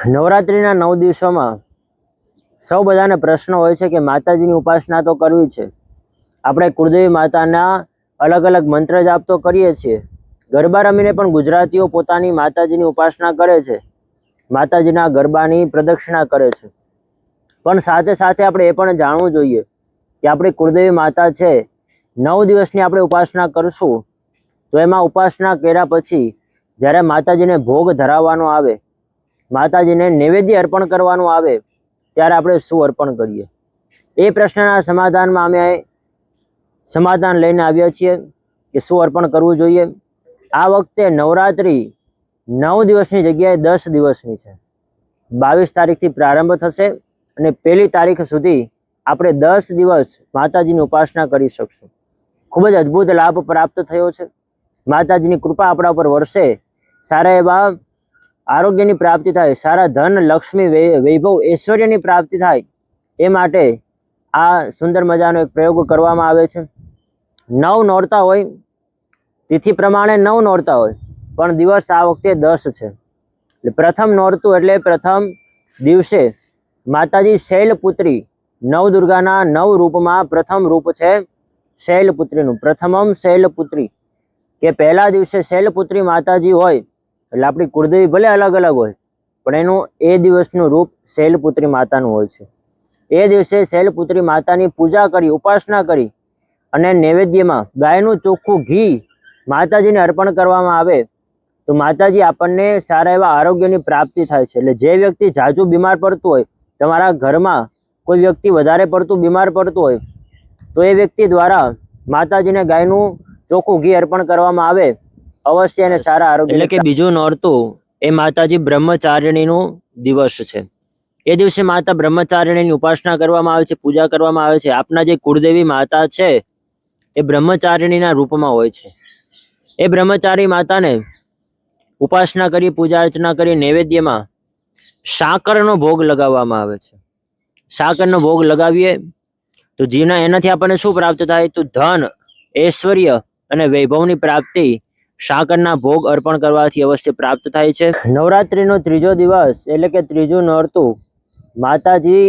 નવરાત્રિના નવ દિવસોમાં સૌ બધાને પ્રશ્ન હોય છે કે માતાજીની ઉપાસના તો કરવી છે. આપણે કુળદેવી માતાના અલગ અલગ મંત્ર જાપ તો કરીએ છીએ. ગરબા રમીને પણ ગુજરાતીઓ પોતાની માતાજીની ઉપાસના કરે છે. માતાજીના ગરબાની પ્રદક્ષિણા કરે છે. પણ સાથે સાથે આપણે એ પણ જાણવું જોઈએ કે આપણી કુળદેવી માતા છે, નવ દિવસની આપણે ઉપાસના કરશું, તો એમાં ઉપાસના કર્યા પછી જ્યારે માતાજીને ભોગ ધરાવવાનો આવે માતાજીને નૈવેદ્ય અર્પણ કરવાનું આવે, ત્યારે આપણે શું અર્પણ કરીએ? એ પ્રશ્નના સમાધાનમાં અમે સમાધાન લઈને આવ્યા છીએ કે શું અર્પણ કરવું જોઈએ? આ વખતે નવરાત્રિ નવ દિવસની જગ્યાએ દસ દિવસની છે. બાવીસ તારીખથી પ્રારંભ થશે અને પહેલી તારીખ સુધી આપણે દસ દિવસ માતાજીની ઉપાસના કરી શકશું. ખૂબ જ અદ્ભુત લાભ પ્રાપ્ત થયો છે. માતાજીની કૃપા આપણા ઉપર વરસે. સારા એવા આરોગ્યની પ્રાપ્તિ થાય, સારા ધન, લક્ષ્મી વૈભવ, ઐશ્વર્યની પ્રાપ્તિ થાય, એ માટે આ સુંદર મજાનો એક પ્રયોગ કરવામાં આવે છે. નવ નોરતા હોય, તિથિ પ્રમાણે નવ નોરતા હોય, પણ દિવસ આ વખતે દસ છે. એટલે પ્રથમ નોરતું એટલે પ્રથમ દિવસે માતાજી શૈલપુત્રી નવ દુર્ગાના નવ રૂપમાં પ્રથમ રૂપ છે શૈલપુત્રીનું. પ્રથમમ શૈલપુત્રી, કે પહેલા દિવસે શૈલપુત્રી માતાજી હોય એટલે આપણી કુળદેવી ભલે અલગ અલગ હોય, પણ એનું એ દિવસનું રૂપ શૈલપુત્રી માતાનું હોય છે. એ દિવસે શૈલપુત્રી માતાની પૂજા કરી, ઉપાસના કરી અને નૈવેદ્યમાં ગાયનું ચોખ્ખું ઘી માતાજીને અર્પણ કરવામાં આવે, તો માતાજી આપણને સારા એવા આરોગ્યની પ્રાપ્તિ થાય છે. એટલે જે વ્યક્તિ જાજુ બીમાર પડતું હોય, તમારા ઘરમાં કોઈ વ્યક્તિ વધારે પડતું બીમાર પડતું હોય, તો એ વ્યક્તિ દ્વારા માતાજીને ગાયનું ચોખ્ખું ઘી અર્પણ કરવામાં આવે અવશ્ય અને સારા આરોગ્ય એટલે કે બીજું નોરતું એ માતાજી બ્રહ્મચારિણીનું દિવસ છે. એ દિવસે માતા બ્રહ્મચારિણીની ઉપાસના કરવામાં આવે છે પૂજા કરવામાં આવે છે. આપના જે કુળદેવી માતા છે એ બ્રહ્મચારિણીના રૂપમાં હોય છે. એ બ્રહ્મચારી માતાને ઉપાસના કરી પૂજા અર્ચના કરી નૈવેદ્યમાં સાકરનો ભોગ લગાવવામાં આવે છે. સાકરનો ભોગ લગાવીએ તો જીવના એનાથી આપણને શું પ્રાપ્ત થાય? તો ધન ઐશ્વર્ય અને વૈભવની પ્રાપ્તિ સાકરના ભોગ અર્પણ કરવાથી અવશ્ય પ્રાપ્ત થાય છે. નવરાત્રિનો ત્રીજો દિવસ એટલે કે ત્રીજું નોરતું માતાજી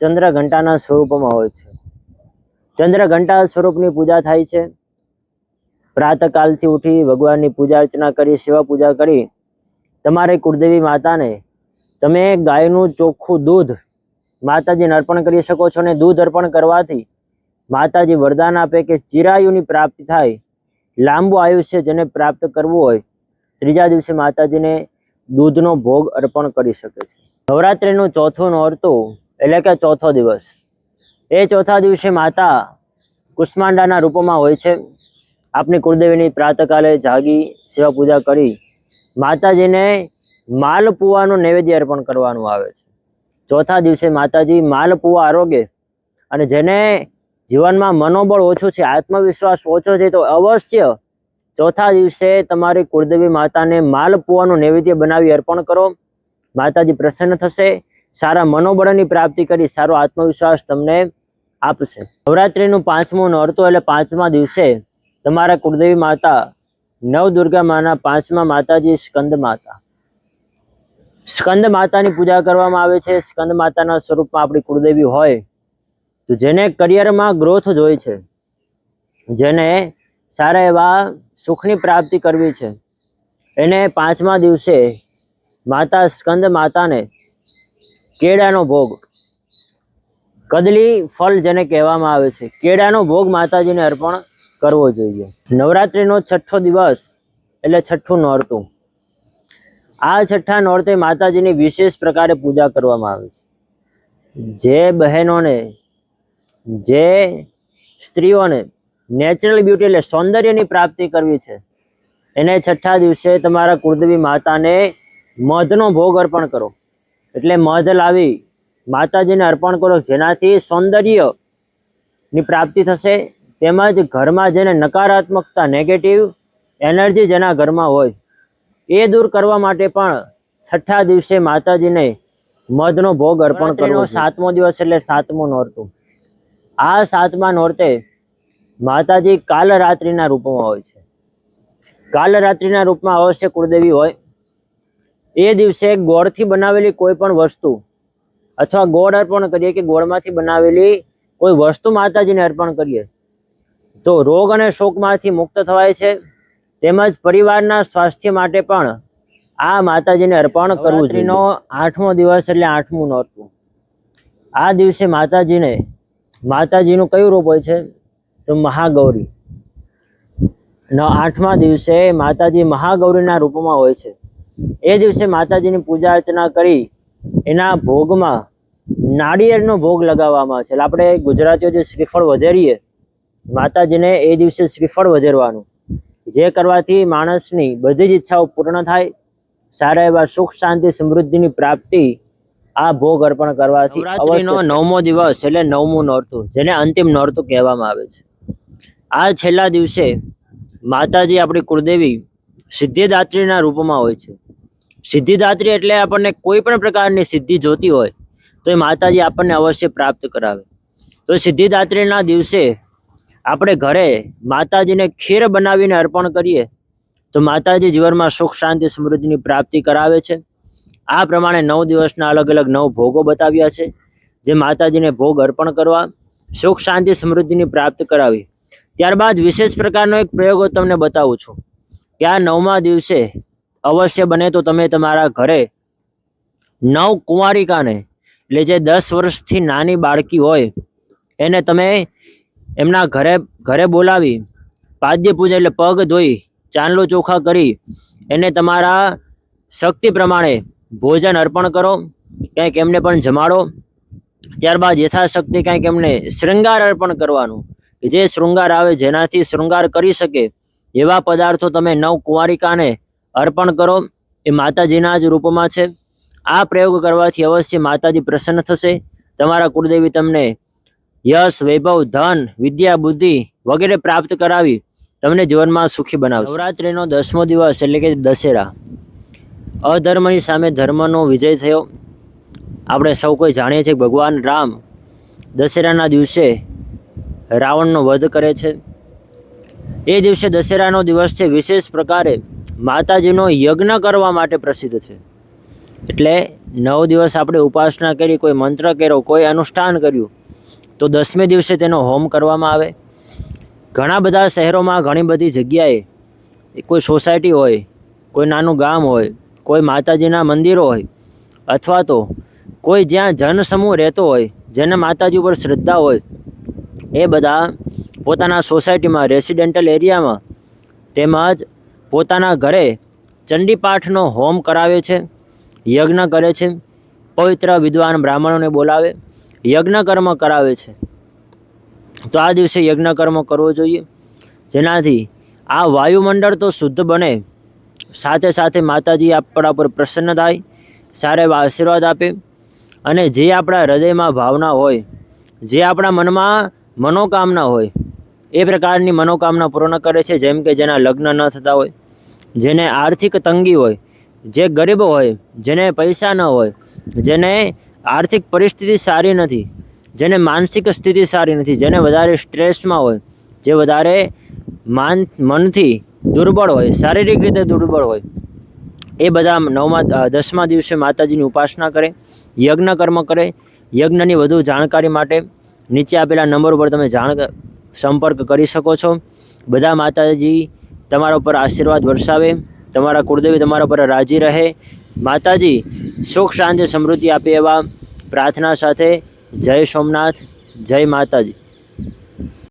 ચંદ્રઘંટાના સ્વરૂપમાં હોય છે. ચંદ્રઘંટા સ્વરૂપની પૂજા થાય છે. પ્રાતકાલથી ઉઠી ભગવાનની પૂજા અર્ચના કરી, સેવા પૂજા કરી. તમારે કુળદેવી માતાને તમે ગાયનું ચોખ્ખું દૂધ માતાજીને અર્પણ કરી શકો છો અને દૂધ અર્પણ કરવાથી માતાજી વરદાન આપે કે ચિરાયુની પ્રાપ્તિ થાય લાંબુ આયુષ્ય જેને પ્રાપ્ત કરવું હોય, ત્રીજા દિવસે માતાજીને દૂધનો ભોગ અર્પણ કરી શકે છે. નવરાત્રિનું ચોથું નોરતું, એટલે કે ચોથો દિવસ. એ ચોથા દિવસે માતા કુષ્માંડાના રૂપમાં હોય છે. આપની કુળદેવીની પ્રાતકાલે જાગી સેવા પૂજા કરી માતાજીને માલપુવાનું નૈવેદ્ય અર્પણ કરવાનું આવે છે. ચોથા દિવસે માતાજી માલપુવા આરોગ્ય અને જેને જીવનમાં મનોબળ ઓછું છે, આત્મવિશ્વાસ ઓછો છે, તો અવશ્ય ચોથા દિવસે તમારી કુળદેવી માતાને માલપુવાનું નૈવેદ્ય બનાવી અર્પણ કરો. માતાજી પ્રસન્ન થશે, સારા મનોબળની પ્રાપ્તિ કરી, સારો આત્મવિશ્વાસ તમને આપશે. નવરાત્રિનું પાંચમું નોરતું એટલે પાંચમા દિવસે તમારા કુળદેવી માતા નવ દુર્ગા માના પાંચમા માતાજી સ્કંદ માતા. સ્કંદ માતાની પૂજા કરવામાં આવે છે. સ્કંદ માતાના સ્વરૂપમાં આપણી કુળદેવી હોય તો જેને કરિયરમાં ગ્રોથ જોઈ છે, જેને સારા એવા સુખની પ્રાપ્તિ કરવી છે, એને પાંચમા દિવસે માતા સ્કંદ માતાને કેળાનો ભોગ, કદલી ફળ જેને કહેવામાં આવે છે, કેળાનો ભોગ માતાજીને અર્પણ કરવો જોઈએ. નવરાત્રિનો છઠ્ઠો દિવસ એટલે છઠ્ઠું નોરતું. આ છઠ્ઠા નોરતે માતાજીની વિશેષ પ્રકારે પૂજા કરવામાં આવે છે. જે બહેનોને જે સ્ત્રીઓને નેચરલ બ્યુટી એટલે સૌંદર્યની પ્રાપ્તિ કરવી છે. એને છઠ્ઠા દિવસે તમારા કુળદેવી માતાને મધનો ભોગ અર્પણ કરો. એટલે મધ લાવી માતાજીને અર્પણ કરો જેનાથી સૌંદર્યની પ્રાપ્તિ થશે. તેમજ ઘરમાં જેને નકારાત્મકતા નેગેટિવ એનર્જી જેના ઘરમાં હોય એ દૂર કરવા માટે પણ છઠ્ઠા દિવસે માતાજીને મધનો ભોગ અર્પણ કરવો સાતમો દિવસ એટલે સાતમું નોરતું. આ સાતમા નોરતે માતાજી કાલરાત્રિના રૂપમાં હોય છે. કાલરાત્રિના રૂપમાં અવશ્ય કુળદેવી હોય. એ દિવસે ગોળથી બનાવેલી કોઈ પણ વસ્તુ અથવા ગોળ અર્પણ કરીએ કે ગોળમાંથી બનાવેલી કોઈ વસ્તુ માતાજીને અર્પણ કરીએ તો રોગ અને શોકમાંથી મુક્ત થવાય છે. તેમજ પરિવારના સ્વાસ્થ્ય માટે પણ આ માતાજીને અર્પણ કરવું જોઈએ. આઠમો દિવસ એટલે આઠમું નોરતું. આ દિવસે માતાજીને માતાજીનું કયું રૂપ હોય છે? તો મહાગૌરી. આઠમા દિવસે માતાજી મહાગૌરીના રૂપમાં હોય છે. એ દિવસે માતાજીની પૂજા અર્ચના કરી એના ભોગમાં નાળિયેરનો ભોગ લગાવવામાં આવે છે. એટલે આપણે ગુજરાતીઓ જે શ્રીફળ વધેરીએ માતાજીને એ દિવસે શ્રીફળ વધેરવાનું જે કરવાથી માણસની બધી જ ઈચ્છાઓ પૂર્ણ થાય, સારા એવા સુખ, શાંતિ, સમૃદ્ધિની પ્રાપ્તિ આ ભોગ અર્પણ કરવાથી નવરાત્રીનો નવમો દિવસ એટલે નવમું નોરતું જેને અંતિમ નોરતું કહેવામાં આવે છે. આ છેલ્લા દિવસે માતાજી આપણી કુળદેવી સિદ્ધિદાત્રીના રૂપમાં હોય છે. સિદ્ધિદાત્રી એટલે આપણને કોઈ પણ પ્રકારની સિદ્ધિ જોતી હોય તો એ માતાજી આપણને અવશ્ય પ્રાપ્ત કરાવે. તો સિદ્ધિદાત્રીના દિવસે આપણે ઘરે માતાજીને ખીર બનાવીને અર્પણ કરીએ તો માતાજી જીવનમાં સુખ શાંતિ સમૃદ્ધિની પ્રાપ્તિ કરાવે છે. આ પ્રમાણે નવ દિવસના અલગ અલગ નવ ભોગો બતાવ્યા છે, જે માતાજીને ભોગ અર્પણ કરવા, સુખ, શાંતિ, સમૃદ્ધિની પ્રાપ્ત કરાવી. ત્યારબાદ વિશેષ પ્રકારનો એક પ્રયોગ તમને બતાવું છું, કે આ નવમા દિવસે અવશ્ય બને તો તમે તમારા ઘરે નવ કુંવારિકાને, એટલે જે દસ વર્ષથી નાની બાળકી હોય, એને તમે એમના ઘરે ઘરે બોલાવી, પાદ્ય પૂજા એટલે પગ ધોઈ, ચાંદલો ચોખા કરી, એને તમારા શક્તિ પ્રમાણે ભોજન અર્પણ કરો કંઈક એમને પણ જમાડો. ત્યારબાદ યથાશક્તિ કંઈક એમને શૃંગાર અર્પણ કરવાનું, કે જે શૃંગાર આવે જેનાથી શૃંગાર કરી શકે, એવા પદાર્થો તમે નવ કુંવારિકાને અર્પણ કરો. એ માતાજીના જ રૂપમાં છે. આ પ્રયોગ કરવાથી અવશ્ય માતાજી પ્રસન્ન થશે. તમારા કુળદેવી તમને યશ, વૈભવ, ધન, વિદ્યા, બુદ્ધિ વગેરે પ્રાપ્ત કરાવી તમને જીવનમાં સુખી બનાવશે. નવરાત્રિનો દસમો દિવસ એટલે કે દશેરા. અધર્મની સામે ધર્મનો વિજય થયો. આપણે સૌ કોઈ જાણીએ છીએ ભગવાન રામ દશેરાના દિવસે રાવણનો વધ કરે છે. એ દિવસે દશેરાનો દિવસ છે, વિશેષ પ્રકારે માતાજીનો યજ્ઞ કરવા માટે પ્રસિદ્ધ છે. એટલે નવ દિવસ આપણે ઉપાસના કરી, કોઈ મંત્ર કર્યો, કોઈ અનુષ્ઠાન કર્યું, તો દસમે દિવસે તેનો હોમ કરવામાં આવે. ઘણા બધા શહેરોમાં ઘણી બધી જગ્યાએ કોઈ સોસાયટી હોય, કોઈ નાનું ગામ હોય કોઈ માતાજીના મંદિરો હોય અથવા તો કોઈ જ્યાં જનસમૂહ રહેતો હોય, જેને માતાજી ઉપર શ્રદ્ધા હોય, એ બધા પોતાના સોસાયટીમાં, રેસિડેન્ટલ એરિયામાં તેમજ પોતાના ઘરે ચંડીપાઠનો હોમ કરાવે છે, યજ્ઞ કરે છે, પવિત્ર વિદ્વાન બ્રાહ્મણોને બોલાવે યજ્ઞ કર્મ કરાવે છે. તો આ દિવસે યજ્ઞ કર્મ કરવો જોઈએ. જેનાથી આ વાયુમંડળ તો શુદ્ધ બને સાથે સાથે માતાજી આપણા પર પ્રસન્ન થાય, સારા એવા આશીર્વાદ આપે. અને જે આપણા હૃદયમાં ભાવના હોય, જે આપણા મનમાં મનોકામના હોય, એ પ્રકારની મનોકામના પૂર્ણ કરે છે. જેમ કે જેના લગ્ન ન થતા હોય, જેને આર્થિક તંગી હોય, જે ગરીબ હોય, જેને પૈસા ન હોય, જેને આર્થિક પરિસ્થિતિ સારી નથી, જેને માનસિક સ્થિતિ સારી નથી, જેને વધારે સ્ટ્રેસમાં હોય, જે વધારે માન, મનથી દુર્બળ હોય, શારીરિક રીતે દુર્બળ હોય, એ બધા નવમા દસમા દિવસે માતાજીની ઉપાસના કરે, યજ્ઞ કર્મ કરે, યજ્ઞની વધુ જાણકારી માટે નીચે આપેલા નંબર ઉપર તમે જાણ, સંપર્ક કરી શકો છો. બધા માતાજી તમારા ઉપર આશીર્વાદ વરસાવે, તમારા કુળદેવી તમારા પર રાજી રહે. માતાજી, સુખ, શાંતિ, સમૃદ્ધિ આપે એવા પ્રાર્થના સાથે જય સોમનાથ, જય માતાજી.